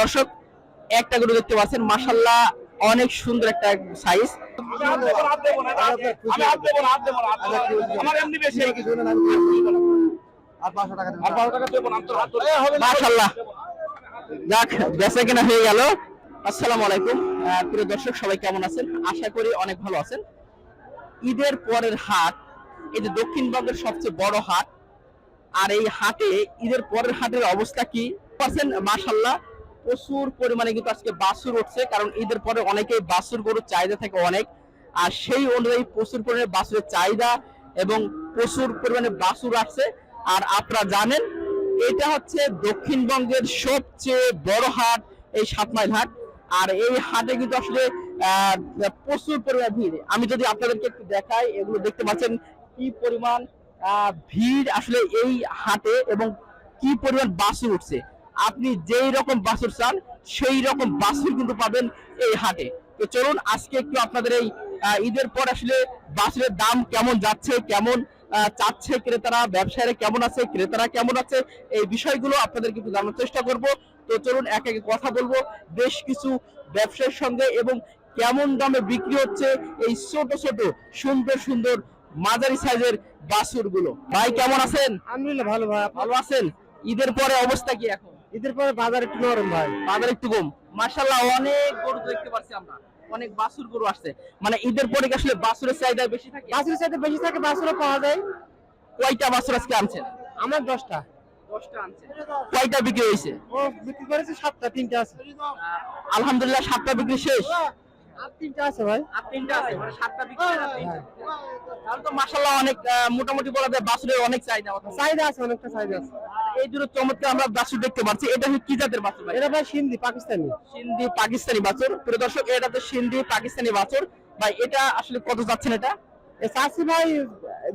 দর্শক, একটা গরু দেখতে পাচ্ছেন। মাসাল্লাহ অনেক সুন্দর একটা সাইজ দর্শক, সবাই কেমন আছেন? আশা করি অনেক ভালো আছেন। ঈদের পরের হাট, এই যে দক্ষিণবঙ্গের সবচেয়ে বড় হাট, আর এই হাটে ঈদের পরের হাটের অবস্থা কি? পাচ্ছেন মাশাল্লাহ প্রচুর পরিমাণে কিন্তু আজকে বাসুর উঠছে, কারণ ঈদের পরে অনেকেই বাসুর গরুর চাহিদা থাকে অনেক। আর সেই অনুযায়ী প্রচুর পরিমাণে বাসুরের চাহিদা এবং প্রচুর পরিমাণে বাসুর আসছে। আর আপনারা জানেন, এটা হচ্ছে দক্ষিণবঙ্গের সবচেয়ে বড় হাট, এই সাত মাইল হাট। আর এই হাটে কিন্তু আসলে প্রচুর পরিমাণ ভিড়। আমি যদি আপনাদেরকে একটু দেখাই, এগুলো দেখতে পাচ্ছেন কি পরিমাণ ভিড় আসলে এই হাটে এবং কি পরিমাণ বাসুর উঠছে। আপনি যেই রকম বাসুর চান সেই রকম বাসুর কিন্তু পাবেন এই হাটে। তো চলুন আজকে একটু আপনাদের এই ঈদের পর আসলে বাসুরের দাম কেমন যাচ্ছে কেমন চাচ্ছে ক্রেতারা ব্যবসায়ীরা কেমন আছে ক্রেতারা কেমন আছে এই বিষয়গুলো আপনাদের কিন্তু জানার চেষ্টা করব। তো চলুন এক একে কথা বলব। বেশ কিছু ব্যবসায়ীর সঙ্গে এবং কেমন দামে বিক্রি হচ্ছে এই ছোট ছোট সুন্দর সুন্দর মাঝারি সাইজের বাসুরগুলো ভাই কেমন আছেন? আলহামদুলিল্লাহ ভালো ভাই। ভালো আছেন? ঈদের পরে অবস্থা কি এখন? ঈদের পরে বাজার একটু নরম ভাই। বাজার একটু কম। মার্শাল্লাহ অনেক গরু দেখতে পাচ্ছি আমরা। অনেক বাসুর গরু আসছে। মানে ঈদের পরে কি আসলে বাসুরের চাহিদা বেশি থাকে? বাসুরের সাথে বেশি থাকে বাসুরও পাওয়া যায়। কয়টা বাসুর আজকে আনছেন? আমার দশটা। দশটা কয়টা বিক্রি হয়েছে? বিক্রি করেছে সাতটা তিনটা আছে। আলহামদুলিল্লাহ সাতটা বিক্রি শেষ। তিনটা আছে ভাই। আর তিনটা আছে মানে সাতটা বিক্রি তাহলে তো মাশাল্লাহ অনেক মোটামুটি বলা যায় বাসুরের অনেক চাহিদা। চাহিদা আছে অনেকটা চাহিদা আছে। এই দুটো চমৎকার আমরা বাছুর দেখতে পাচ্ছি। এটা কি জাতের বাছুর ভাই? এটা ভাই সিন্ধি পাকিস্তানি। সিন্ধি পাকিস্তানি বাছুর। প্রিয় দর্শক এটা তো সিন্ধি পাকিস্তানি বাছুর। ভাই এটা আসলে কত যাচ্ছেন এটা? চাষি ভাই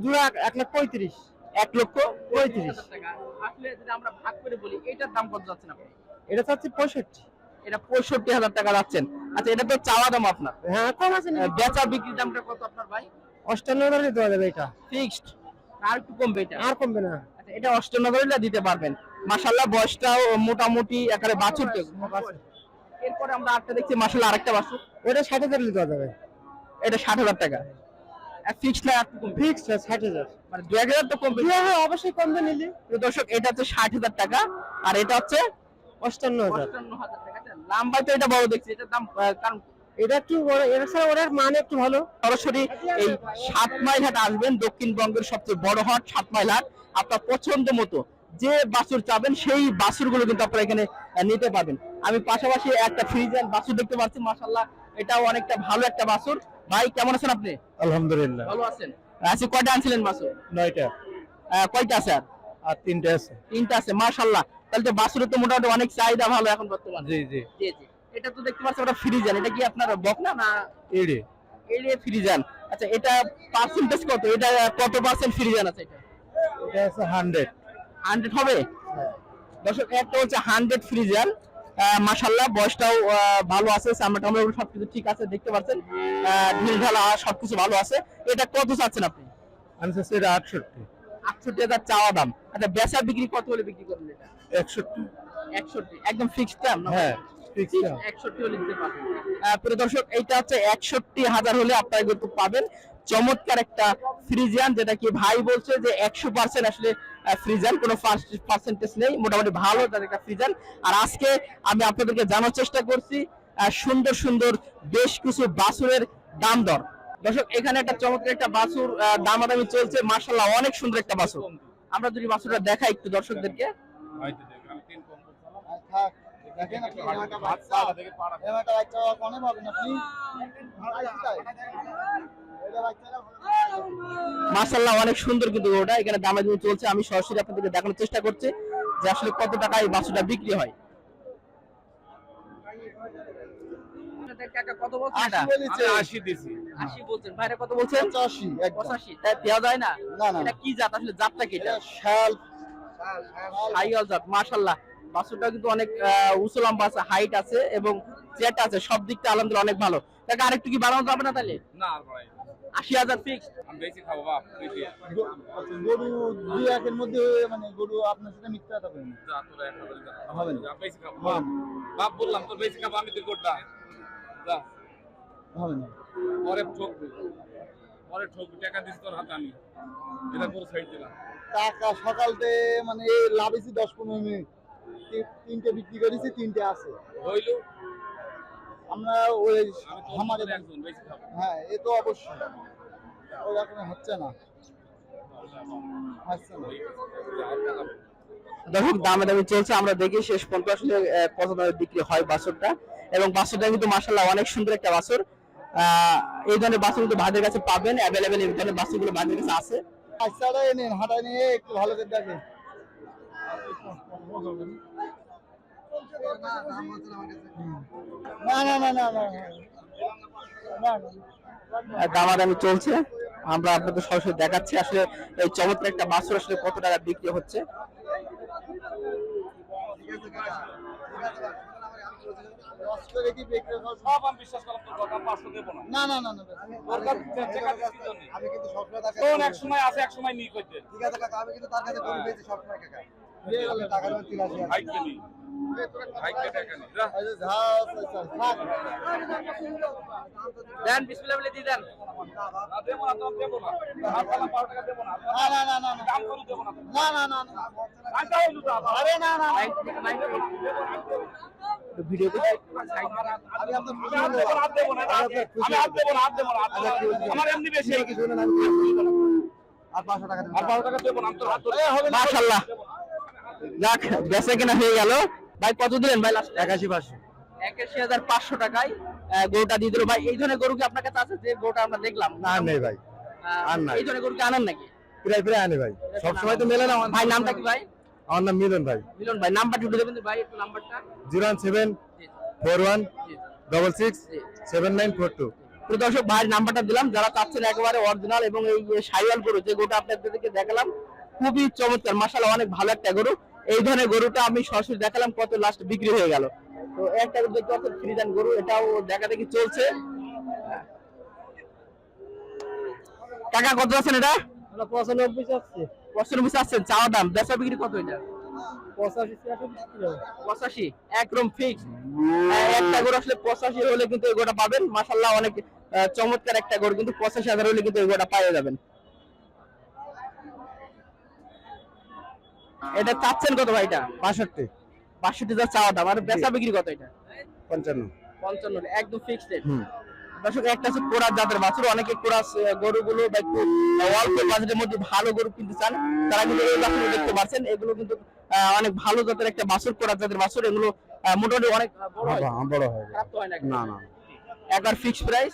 জোড়া এক লাখ পঁয়ত্রিশ। এক লক্ষ পঁয়ত্রিশ। আসলে যদি আমরা ভাগ করে বলি এটার দাম কত যাচ্ছেন আপনি? এটা চাচ্ছি পঁয়ষট্টি। এটা পঁয়ষট্টি হাজার টাকা যাচ্ছেন। আচ্ছা এটা তো চাওয়া দাম আপনার। হ্যাঁ কম আছে আহ, বেচা বিক্রি দামটা কত আপনার ভাই? অষ্টান্ন হাজারে দেওয়া যাবে এটা। ফিক্সড। আর একটু কমবে এটা। আর কমবে না। এটা অষ্টনগরীলা দিতে পারবেন। মাশাল্লাহ বয়সটাও মোটামুটি একেবারে বাছুর। এরপরে আমরা আরেকটা দেখছি মাশাল্লাহ আরেকটা বাছুর। ওটা ষাট হাজারে দেওয়া যাবে। এটা ষাট হাজার টাকা। না ষাট হাজার। মানে দু এক হাজার তো কমবে। হ্যাঁ হ্যাঁ অবশ্যই কমবে নিলে। দর্শক এটা হচ্ছে ষাট হাজার টাকা আর এটা হচ্ছে অষ্টান্ন হাজার। আচ্ছা, লাম্বাই তো এটা বড় দেখছি এটার দাম কারণ এটা একটু বড় এর ছাড়া ওটার মান একটু ভালো। সরাসরি এই সাত মাইল হাট আসবেন দক্ষিণবঙ্গের সবচেয়ে বড় হাট সাত মাইল হাট। আপনার পছন্দ মতো যে বাছুর চাবেন সেই বাছুরগুলো কিন্তু আপনারা এখানে নিতে পারবেন। আমি পাশাপাশি একটা ফ্রিজের বাছুর দেখতে পাচ্ছি মাসাল্লাহ এটাও অনেকটা ভালো একটা বাছুর। ভাই কেমন আছেন আপনি? আলহামদুলিল্লাহ। ভালো আছেন। আজকে কয়টা আনছিলেন বাছুর? নয়টা। কয়টা আছে আর? আর তিনটা আছে। তিনটা আছে তাহলে তো তো মোটামুটি অনেক চাহিদা ভালো এখন বর্তমানে। জি জি। জি জি। এটা তো দেখতে পাচ্ছি ওটা ফ্রিজান এটা কি আপনার বকনা না? এড়ে। এড়িয়ে ফ্রিজান আচ্ছা এটা পার্সেন্টেজ কত? এটা কত পার্সেন্ট ফ্রিজান আছে এটা? এটা আছে হান্ড্রেড হান্ড্রেড হবে? দর্শক একটা হচ্ছে হান্ড্রেড ফ্রিজান মাশাল্লাহ বয়সটাও ভালো আছে চামড়া টামড়া সবকিছু ঠিক আছে দেখতে পাচ্ছেন ঢিল ঢালা সবকিছু ভালো আছে। এটা কত চাচ্ছেন আপনি? আনছে সেটা আটষট্টি। আটষট্টি হাজার চাওয়া দাম। আচ্ছা বেচা বিক্রি কত হলে বিক্রি করবেন এটা? একষট্টি। একষট্টি একদম ফিক্সড দাম হ্যাঁ একষট্টি হলে দিতে পারবেন। প্রিয় দর্শক এইটা হচ্ছে একষট্টি হাজার হলে আপনারা কিন্তু পাবেন। চমৎকার একটা ফ্রিজিয়ান যেটা কি ভাই বলছে যে একশো পার্সেন্ট আসলে ফ্রিজান কোনো পার্সেন্টেজ নেই মোটামুটি ভালো তাদের একটা ফ্রিজান আর আজকে আমি আপনাদেরকে জানার চেষ্টা করছি আহ, সুন্দর সুন্দর বেশ কিছু বাছুরের দাম দর। দর্শক এখানে একটা চমৎকার একটা বাছুর দামাদামি চলছে মার্শাল্লাহ অনেক সুন্দর একটা বাছুর। আমরা যদি বাছুরটা দেখাই একটু দর্শকদেরকে। দেখেন আপনি এমাটা বাচ্চা। এমাটা বাচ্চা কোনে পাবেন আপনি। মার্শাল্লাহ অনেক সুন্দর কিন্তু ওটা। এখানে দামে দামে চলছে। আমি সরাসরি আপনাদেরকে দেখানোর চেষ্টা করছি যে আসলে কত টাকায় এই বাছুরটা বিক্রি হয়। কত বলছেন? কত বলছেন? পঁচাশি। দেওয়া যায় না? কি জাত? আসলে জাতটা কি শাল। জাত মাশাল্লাহ বাছুরটা কিন্তু অনেক উঁচু লম্বা আছে হাইট আছে এবং জেট আছে সব দিকটা আলহামদুলিল্লাহ অনেক ভালো। তাকে আরেকটু কি বাড়ানো যাবে না তাহলে? না না। আশি হাজার ফিক্স আমি বেশি খাব বাপ গরু দুই একের মধ্যে মানে গরু আপনার সাথে মিথ্যা তোরা এক হবে না। যা বেশি খাব। বাপ বললাম তোর বেশি খাব আমি তোর কোটটা যা। হবে না। পরে ঠকবি পরে ঠকবি টাকা দিস তোর হাতে আমি। এটা করে সাইড দিলাম। টাকা সকালতে মানে এই লাভেছি দশ পনেরো মিনিট। তি- তিনটে বিক্রি করেছি তিনটে আছে। হইল আমরা ওই আমাদের হ্যাঁ এ তো অবশ্যই। ওরকম হচ্ছে না। হচ্ছে না। দর্শক দামে দামে চলছে আমরা দেখি শেষ পর্যন্ত আসলে কত দামে বিক্রি হয় বাছুরটা। এবং বাছুরটা কিন্তু মাসাল্লাহ অনেক সুন্দর একটা বাছুর। আহ, এই ধরনের বাছুর কিন্তু ভাইদের কাছে পাবেন অ্যাভেলেবেল এই ধরনের বাছুরগুলো ভাইদের কাছে আছে। বাচ্চারা এনেন হাঁটা নিয়ে একটু ভালো করে দেখেন। না না না না দামাদামি চলছে। আমরা আপনাদের সরাসরি দেখাচ্ছি। আসলে এই চমৎকার একটা বাছুর আসলে কত টাকা বিক্রি হচ্ছে। দশ করে কি বিক্রি করব? সব আমি না। না না না কিন্তু এক সময় আছে এক সময় নি করতে ঠিক আছে কাকা আমি কিন্তু তার কাছে গরু পেয়েছি সবসময় কাকা। দেন বিসমিল্লাহ বলে দিয়ে দেন টাকা আচ্ছা। আরে। ভিডিও। আমার এমনি বেশি টাকা আর বারো টাকা দেবো না আমি তোর হাত ধরে মাশাআল্লাহ যাক বেচা কেনা হয়ে গেল। ভাই কত দিলেন ভাই লাস্ট একাশি পাঁচশো। একাশি হাজার পাঁচশো টাকায় গরুটা দিয়ে দিল। ভাই এই ধরনের গরু কি আপনার কাছে আছে যে গরুটা আমরা দেখলাম? না নেই ভাই। আর নাই। এই ধরনের গরু কি আনেন নাকি? প্রায় প্রায় আনে ভাই। সবসময় তো মেলে না। ভাই নামটা কি ভাই? আমার নাম মিলন ভাই। মিলন ভাই নাম্বার দেবেন ভাই একটু নাম্বারটা। Zero one seven four one double six seven nine four two. দর্শক ভাইয়ের নাম্বারটা দিলাম। যারা চাচ্ছেন একেবারে অরিজিনাল এবং এই সাইওয়াল গরু যে গরুটা আপনাদেরকে দেখালাম খুবই চমৎকার মাসাল্লাহ অনেক ভালো একটা গরু। এই ধরনের গরুটা আমি সরাসরি দেখালাম কত লাস্ট বিক্রি হয়ে গেল। তো একটা গরু দেখতে পাচ্ছেন ফ্রিজান গরু এটাও দেখা দেখি চলছে। টাকা কত আছেন এটা? পঁচানব্বই চাচ্ছে। পঁচানব্বই চাচ্ছেন চাওয়া দাম বেচা বিক্রি কত এটা? পঁচাশি একদম ফিক্স একটা গরু আসলে পঁচাশি হলে কিন্তু এই গরুটা পাবেন। মাসাল্লাহ অনেক চমৎকার একটা গরু কিন্তু পঁচাশি হাজার হলে কিন্তু এই গরুটা পাওয়া যাবেন। এটা চাচ্ছেন কত ভাই এটা? বাষট্টি। বাষট্টি হাজার চাওয়া দাম। আর বেচা বিক্রি কত এটা? পঞ্চান্ন। পঞ্চান্ন একদম ফিক্সড রেট দর্শক একটা হচ্ছে কোরাস জাতের বাছুর। অনেকে কোরাস গরুগুলো বা একটু অল্প বাজেটের মধ্যে ভালো গরু কিনতে চান তারা কিন্তু এই বাছুর দেখতে পাচ্ছেন। এগুলো কিন্তু অনেক ভালো জাতের একটা বাছুর কোরাস জাতের বাছুর। এগুলো মোটামুটি অনেক বড় হয়। বড় না না না। একবার ফিক্স প্রাইস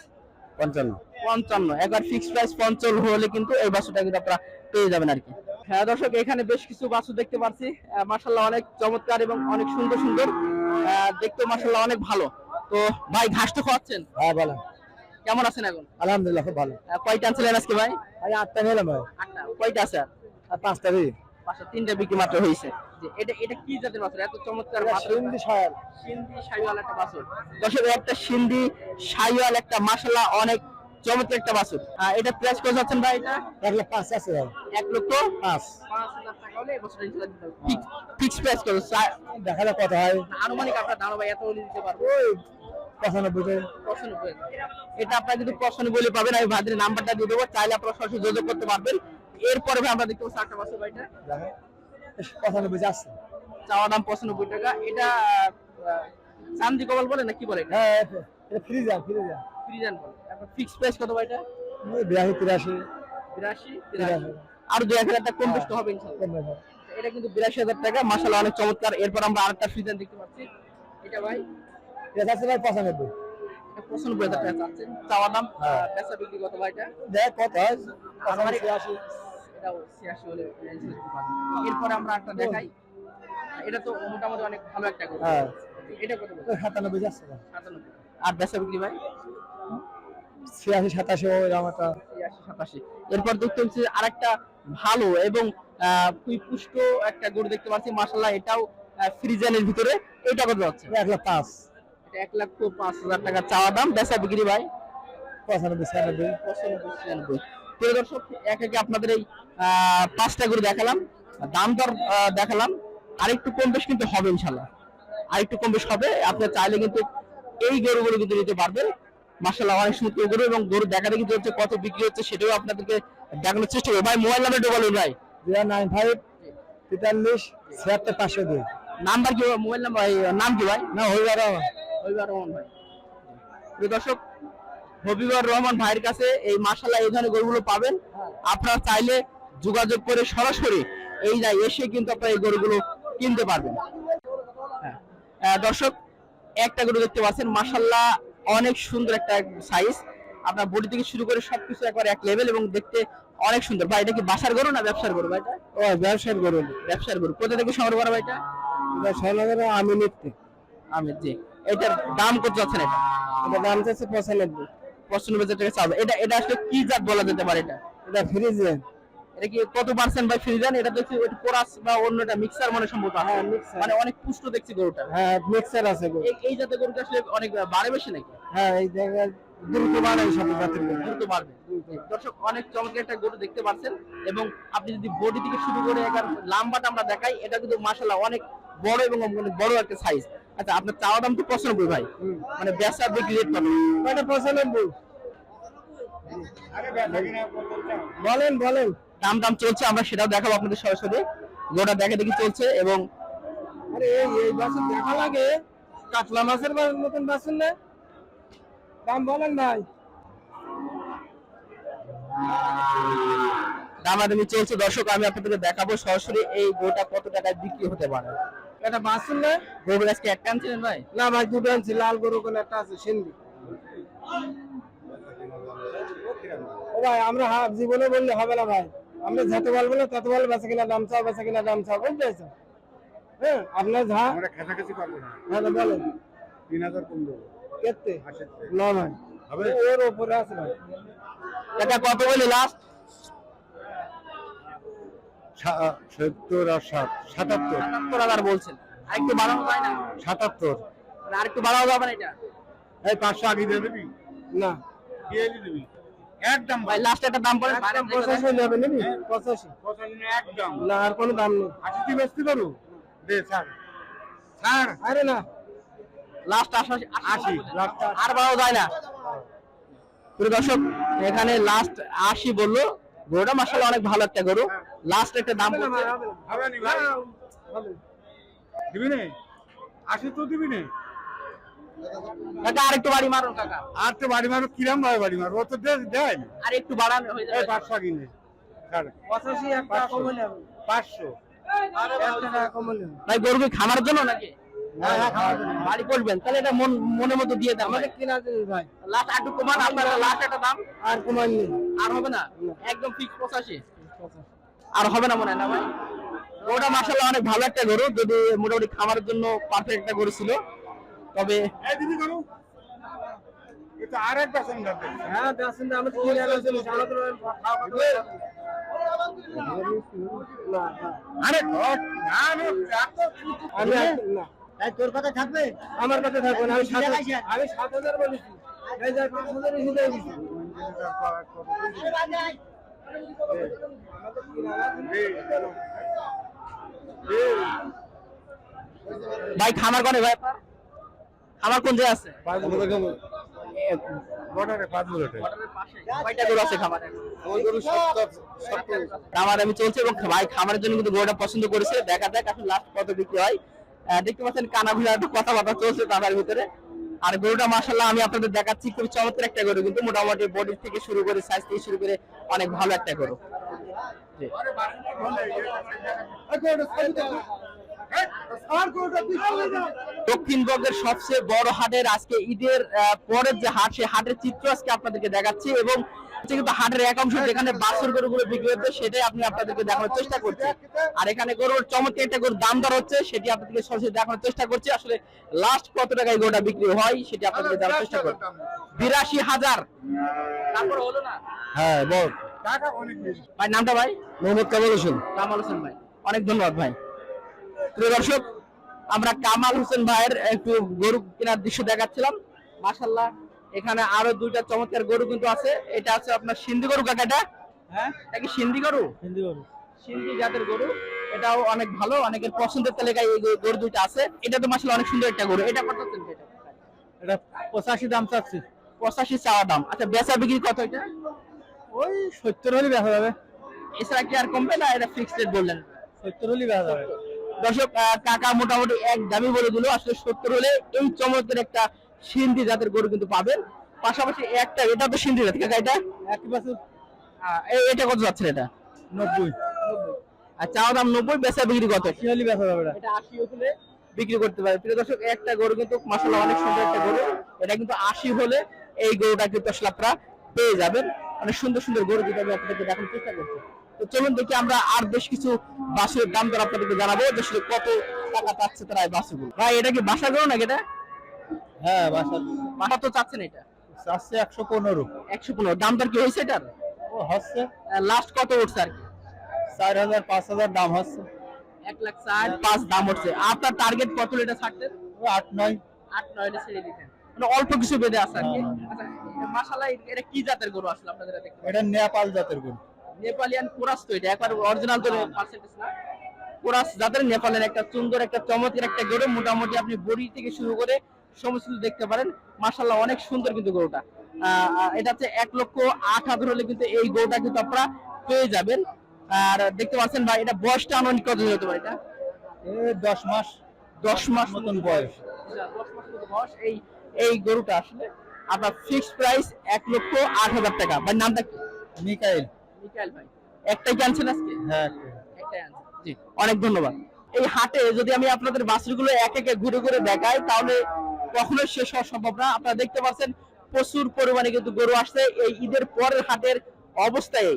পঞ্চান্ন। পঞ্চান্ন। একবার ফিক্স প্রাইস পঞ্চান্ন হলে কিন্তু এই বাছুরটা কিন্তু আপনারা পেয়ে যাবেন আর কি। হ্যাঁ দর্শক এখানে বেশ কিছু বাছুর দেখতে পাচ্ছি মাসাল্লাহ অনেক চমৎকার এবং অনেক সুন্দর সুন্দর আহ, দেখতেও মাসাল্লাহ অনেক ভালো। তো ভাই ঘাস তো খাওয়াচ্ছেন? হ্যাঁ বলেন। কেমন আছেন এখন? আলহামদুলিল্লাহ খুব ভালো। কয়টা আনছিলেন আজকে ভাই? ভাই আটটা নিলাম ভাই। আটটা। কয়টা আছে? আর? পাঁচটা দিই পাঁচটা তিনটা বিক্রি মাত্র হয়েছে। এটা এটা কি জাতের বাছুর? এত চমৎকার সিন্ধি সায়াল সিন্ধি শাহিওয়াল একটা বাছুর। দর্শক একটা সিন্ধি শাহিওয়াল একটা মাসাল্লাহ অনেক চমৎকার একটা বাছুর। এটা প্রাইস কত যাচ্ছেন ভাই এটা? এক লাখ পাঁচ আছে ভাই। এক লক্ষ পাঁচ। fix price কত? দেখা যাক কত হয়। আনুমানিক আপনার ধারণা ভাই এত দিতে পারব। এটা আপনারা কিন্তু পঁচানব্বই বলে পাবেন। আমি ভাইদের নাম্বারটা দিয়ে দেবো। চাইলে আপনারা সরাসরি যোগাযোগ করতে পারবেন। এরপরে আমরা দেখতে পাচ্ছি বাছুর ভাইটা দেখা পঁচানব্বই যাচ্ছে চাওয়া দাম পঁচানব্বই টাকা। এটা চান্দি কবল বলে না কি বলে হ্যাঁ এটা ফ্রিজার ফ্রিজার ফ্রিজান বলে। এখন ফিক্স প্রাইস কত। আর টাকা কম বেশি হবে না। এটা কিন্তু বিরাশি হাজার টাকা মাসাল্লাহ অনেক চমৎকার। এরপর আমরা আরেকটা দেখতে পাচ্ছি। এটা ভাই? এটা যাচ্ছে ভাই পঁচানব্বই। এটা পঁচানব্বই হাজার টাকা চাচ্ছেন। চাওয়া দাম। বিক্রি কত ভাই এটা? দেখ কত আনুমানিক ছিয়াশি। এটাও হলে range দিতে পারব। এরপরে আমরা একটা দেখাই। এটা তো মোটামুটি অনেক ভালো একটা হ্যাঁ। এটা কত। আর বেচা বিক্রি ভাই ছিয়াশি সাতাশি আমারটা ছিয়াশি সাতাশি। এরপর দেখতে পাচ্ছি আরেকটা ভালো এবং পুষ্ট একটা গরু দেখতে পাচ্ছি। মাসাল্লাহ এটাও ফ্রিজানের ভিতরে। এটা কত যাচ্ছে? এক লাখ পাঁচ। এক লক্ষ পাঁচ হাজার টাকা চাওয়া দাম। বেচা বিক্রি ভাই? পঁচানব্বই ছিয়ানব্বই। পঁচানব্বই ছিয়ানব্বই। প্রিয় দর্শক এক একে আপনাদের এই পাঁচটা করে দেখালাম। দাম দর দেখালাম। আরেকটু কম বেশ কিন্তু হবে ইনশাল্লাহ আর একটু কম বেশ হবে। আপনার চাইলে কিন্তু এই গরুগুলো কিন্তু নিতে পারবেন। মাসাল্লাহ অনেক সুন্দর গরু এবং গরু দেখা দেখি হচ্ছে কত বিক্রি হচ্ছে সেটাও আপনাদেরকে দেখানোর চেষ্টা করব। ভাই মোবাইল নাম্বারটা বলুন ভাই। জিরো নাইন ফাইভ তেতাল্লিশ ছিয়াত্তর পাঁচশো দুই। নাম্বার কি মোবাইল নাম্বার নাম কি ভাই? না হইবার হবিবর রহমান ভাই। দর্শক হবিবর রহমান ভাইয়ের কাছে এই মাসাল্লাহ এই ধরনের গরুগুলো পাবেন। আপনারা চাইলে যোগাযোগ করে সরাসরি এই যায় এসে কিন্তু আপনারা এই গরুগুলো কিনতে পারবেন। হ্যাঁ। দর্শক একটা গরু দেখতে পাচ্ছেন মাসাল্লাহ অনেক সুন্দর একটা সাইজ আপনার বডি থেকে শুরু করে সবকিছু একবার এক লেভেল এবং দেখতে অনেক সুন্দর। ভাই এটা কি বাসার গরু না ব্যবসার গরু ভাইটা ও ব্যবসার করুন ব্যবসার গরু। কোথা থেকে সংগ্রহ করা ভাইটা সনগরে আমি নিতে আমি জি। এটার দাম কত যাচ্ছেন এটা? এটা দাম চাচ্ছে পঁচানব্বই। পঁচানব্বই হাজার টাকা চাবে এটা এটা আসলে কি জাত বলা যেতে পারে এটা? এটা ফ্রিজে এটা কি কত পার্সেন্ট বাই ফ্রিজান এটা দেখছি ওই কোরাস বা অন্যটা মিক্সার মানে সম্ভবত। হ্যাঁ mixer। মানে অনেক পুষ্ট দেখছি গরুটা। হ্যাঁ মিক্সার আছে গো এই জাতের গরুটা আসলে অনেক বাড়ে বেশি নাকি? হ্যাঁ এই জায়গায় দ্রুত বাড়ে সব জাতের গরু। দ্রুত বাড়বে। দর্শক অনেক চমৎকার একটা গরু দেখতে পাচ্ছেন। এবং আপনি যদি বডি থেকে শুরু করে একবার লাম্বাটা আমরা দেখাই এটা কিন্তু মাশাআল্লাহ অনেক বড় এবং অনেক বড় একটা সাইজ আচ্ছা আপনার চাওয়া দাম তো পঁচানব্বই ভাই। মানে বেচা বিক্রি রেট কত? এটা পঁচানব্বই? বলেন বলেন। দাম দাম চলছে আমরা সেটাও দেখাবো আপনাদের সরাসরি। গোটা দেখে দেখি চলছে এবং আরে এই এই বাসন দেখা লাগে। কাতলা মাছের মতন বাসন না? দাম বলেন ভাই। দামাদামি চলছে। দর্শক আমি আপনাদেরকে দেখাবো সরাসরি এই গোটা কত টাকায় বিক্রি হতে পারে। এটা বাসন না? গরুর আজকে একটা আনছিলেন ভাই? না ভাই দুটো আনছি। লাল গরু কোন একটা আছে সিন্ধি। ও ভাই আমরা হা- জীবনে বললে হবে না ভাই। আমরা যত বলব না তত বলব বেচা কিনা দাম চাও বেচা কিনা দাম চাও বুঝতে পেরেছ? হ্যাঁ আপনার যা আমরা খেসাখেসি পারব না। হ্যাঁ বলেন। তিন হাজার কম দেবো কেতে না হবে? ওর উপরে আছে ভাই। এটা কত বলে লাস্ট সত্তর আর ষাট। সাতাত্তর। সাতাত্তর হাজার বলছেন। আর একটু বাড়ানো যায় না? সাতাত্তর। আর একটু বাড়ানো যাবে না এটা? এই পাঁচশো আগে দিয়ে দিবি? না। দিয়ে দিবি? একদম ভাই লাস্ট একটা দাম বলেন একদম পঁচাশি নেবে নিবি পঁচাশি। পঁচাশি একদম। না আর কোনো দাম নেই। বেচতে পারো দে ছাড়। ছাড়। আরে না। লাস্ট আশি আশি লাস্ট আর বাড়ানো যায় না। প্রিয় দর্শক এখানে লাস্ট আশি বলল। গরুটা মাসাল্লাহ অনেক ভালো একটা গরু। লাস্ট একটা দাম বলছে হবে নি। ভাই। দিবি নে? আশি তো দিবি নে? কাকা আরেকটু বাড়ি মারুন কাকা। আর তো বাড়ি মারো কিরাম ভাবে বাড়ি মারো ও তো দে দেয় না। আর একটু বাড়ানো হয়ে যাবে। পাঁচশো কিনে। পঁচাশি পাঁচশো। ভাই গরু কি খামারের জন্য নাকি? খাওয়ার জন্য। বাড়ি করবেন তাহলে এটা মন মনের মতো দিয়ে দেন আমাদের কিনা ভাই। লাস্ট একটু কমান আপনার লাস্ট একটা দাম? আর কমান নেই। আর হবে না? একদম ফিক্স পঁচাশি। আর হবে না মনে হয় না ভাই? ওটা মাসাল্লাহ অনেক ভালো একটা গরু যদি মোটামুটি খামারের জন্য পারফেক্ট একটা গরু ছিল। তবে হ্যাঁ কথা তোর কথা থাকবে আমার কাছে থাকবে না আমি সাত হাজার বলেছি পাঁচ হাজার ভাই খামার করে ভাই খামার কোন জায়গায় আছে? খামারে? আমি চলছে এবং ভাই খামারের জন্য কিন্তু গরুটা পছন্দ করেছে। দেখা এখন লাস্ট কত বিক্রি হয়। দেখতে পাচ্ছেন কানা ভিড়া একটু কথাবার্তা চলছে তাদের ভিতরে। আর গরুটা মাসাল্লাহ আমি আপনাদের দেখাচ্ছি খুব চমৎকার একটা গরু। কিন্তু মোটামুটি বডি থেকে শুরু করে সাইজ থেকে শুরু করে অনেক ভালো একটা গরু। দক্ষিণবঙ্গের সবচেয়ে বড় হাটের আজকে ঈদের পরের যে হাট সেই হাটের চিত্র আজকে আপনাদেরকে দেখাচ্ছি এবং কিন্তু হাটের এক অংশ যেখানে বাছুর গরুগুলো বিক্রি হচ্ছে সেটাই আপনি আপনাদেরকে দেখানোর চেষ্টা করছি। আর এখানে গরুর চমৎকার একটা গরুর দাম দর হচ্ছে সেটি আপনাদেরকে সরাসরি দেখানোর চেষ্টা করছি। আসলে লাস্ট কত টাকায় গরুটা বিক্রি হয় সেটি আপনাদেরকে দেওয়ার চেষ্টা করছি বিরাশি হাজার। তারপর হলো না? হ্যাঁ বল। ভাই নামটা ভাই? মোহাম্মদ কামাল হোসেন। কামাল হোসেন ভাই। অনেক ধন্যবাদ ভাই। প্রিয় দর্শক আমরা কামাল হোসেন ভাইয়ের একটু গরু কেনার দৃশ্য দেখাচ্ছিলাম। মাশাল্লাহ এখানে আরও দুইটা চমৎকার গরু কিন্তু আছে। এটা আছে আপনার সিন্ধি গরু কাকাটা হ্যাঁ। এটা কি সিন্ধি গরু? হিন্দি বল সিন্ধি জাতের গরু। এটাও অনেক ভালো অনেকের পছন্দের তালিকায় এই গরু- গরু দুইটা আছে। এটা তো মাসাল অনেক সুন্দর একটা গরু। এটা কত চলবে এটা এটা পঁচাশি দাম চাচ্ছি। পঁচাশি চাওয়া দাম। আচ্ছা বেচা বিক্রি কত এটা? ওই সত্তর হলে দেখা যাবে। এছাড়া কি আর কমবে না? এটা ফিক্সড রেট বললেন। সত্তর হলে দেখা যাবে। দর্শক কাকা মোটামুটি এক দামি বলে দিল। আসলে সত্তর হলে এই চমৎকার একটা সিন্ধি জাতের গরু কিন্তু পাবেন। পাশাপাশি একটা এটা তো সিন্ধি জাত কাকা এটা? এটা কত যাচ্ছে এটা? নব্বই। আর দাম নব্বই বেচা বিক্রি কত? হলে দেখা যাবে এটা। এটা আশি হলে বিক্রি করতে পারে। প্রিয় দর্শক একটা গরু কিন্তু মাসাল্লাহ অনেক সুন্দর একটা গরু। এটা কিন্তু আশি হলে এই গরুটা কিন্তু আসলে আপনারা পেয়ে যাবেন। অনেক সুন্দর সুন্দর গরু কিন্তু আমি আপনাদেরকে দেখানোর চেষ্টা করছি। তো চলুন দেখি আমরা আর বেশ কিছু বাসের দাম দর আপনাদেরকে জানাব যে আসলে কত টাকা চাচ্ছে তারা এই বাসগুলো। ভাই এটা কি বাসা গরু নাকি এটা? হ্যাঁ বাসা বাসা তো চাচ্ছেন এটা। চাচ্ছে একশো পনেরো। একশো পনেরো। দাম দর কি হয়েছে এটার? ও হচ্ছে। লাস্ট কত উঠছে আর কি? চার হাজার পাঁচ হাজার দাম হচ্ছে। এক লাখ ষাট পাঁচ দাম উঠছে। আপনার টার্গেট কত এটা ছাড়তেন ও আট নয়। আট নয়টা ছেড়ে দিতেন মানে অল্প কিছু বেঁধে আছে আর কি। হ্যাঁ। আচ্ছা এটা কি জাতের গরু আসলে আপনাদের এটা নেপাল জাতের গরু। নেপালিয়ান কোরাস তো এটা একবার অরিজিনাল তো পার্সেন্টেজ না। কোরাস জাতের নেপালের একটা সুন্দর একটা চমৎকার একটা গরু মোটামুটি আপনি বডি থেকে শুরু করে সমস্ত কিছু দেখতে পারেন। মাশাআল্লাহ অনেক সুন্দর কিন্তু গরুটা। এটা হচ্ছে এক লক্ষ আট হাজার হলে কিন্তু এই গরুটা কিন্তু আপনারা পেয়ে যাবেন। আর দেখতে পাচ্ছেন ভাই এটা বয়সটা আনুমানিক কত হতে পারে এটা? দশ মাস। দশ মাস মতন বয়স। এই এই গরুটা আসলে। আপনার ফিক্সড প্রাইস এক লক্ষ আট হাজার টাকা। ভাই নামটা কি? মিকাইল। মিকাইল ভাই। একটাই কি আনছেন আজকে? হ্যাঁ একটাই আনছেন। জি অনেক ধন্যবাদ। এই হাটে যদি আমি আপনাদের বাছুরগুলো এক একে ঘুরে ঘুরে দেখাই তাহলে শেষ হওয়া সম্ভব না। আপনারা দেখতে পাচ্ছেন প্রচুর পরিমাণে কিন্তু গরু আসছে। এই ঈদের পরের হাটের অবস্থায়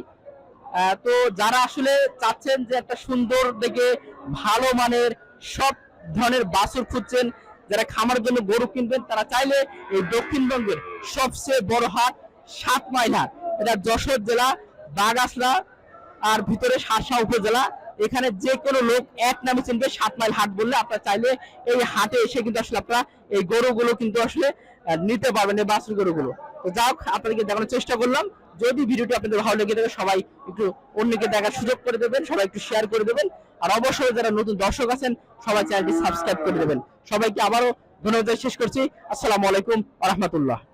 তো যারা আসলে চাচ্ছেন যে একটা সুন্দর দেখে ভালো মানের সব ধরনের বাছুর খুঁজছেন যারা খামার জন্য গরু কিনবেন তারা চাইলে এই দক্ষিণবঙ্গের সবচেয়ে বড় হাট সাত মাইল হাট। এটা যশোর জেলা বাগাসলা আর ভিতরে সারসা উপজেলা। এখানে যে কোনো লোক এক নামে চিনবে, সাত মাইল হাট বললে আপনারা চাইলে এই হাটে এসে কিন্তু আসলে আপনারা এই গরুগুলো কিন্তু আসলে নিতে পারবেন, এই বাছুর গরুগুলো। তো যাই হোক, আপনাদেরকে দেখানোর চেষ্টা করলাম। যদি ভিডিওটি আপনাদের ভালো লেগে থাকে, সবাই একটু অন্যকে দেখার সুযোগ করে দেবেন, সবাই একটু শেয়ার করে দেবেন। আর অবশ্যই যারা নতুন দর্শক আছেন, সবাই চ্যানেলটি সাবস্ক্রাইব করে দেবেন। সবাইকে আবারও ধন্যবাদ শেষ করছি। আসসালামু আলাইকুম আ রহমতুল্লাহ।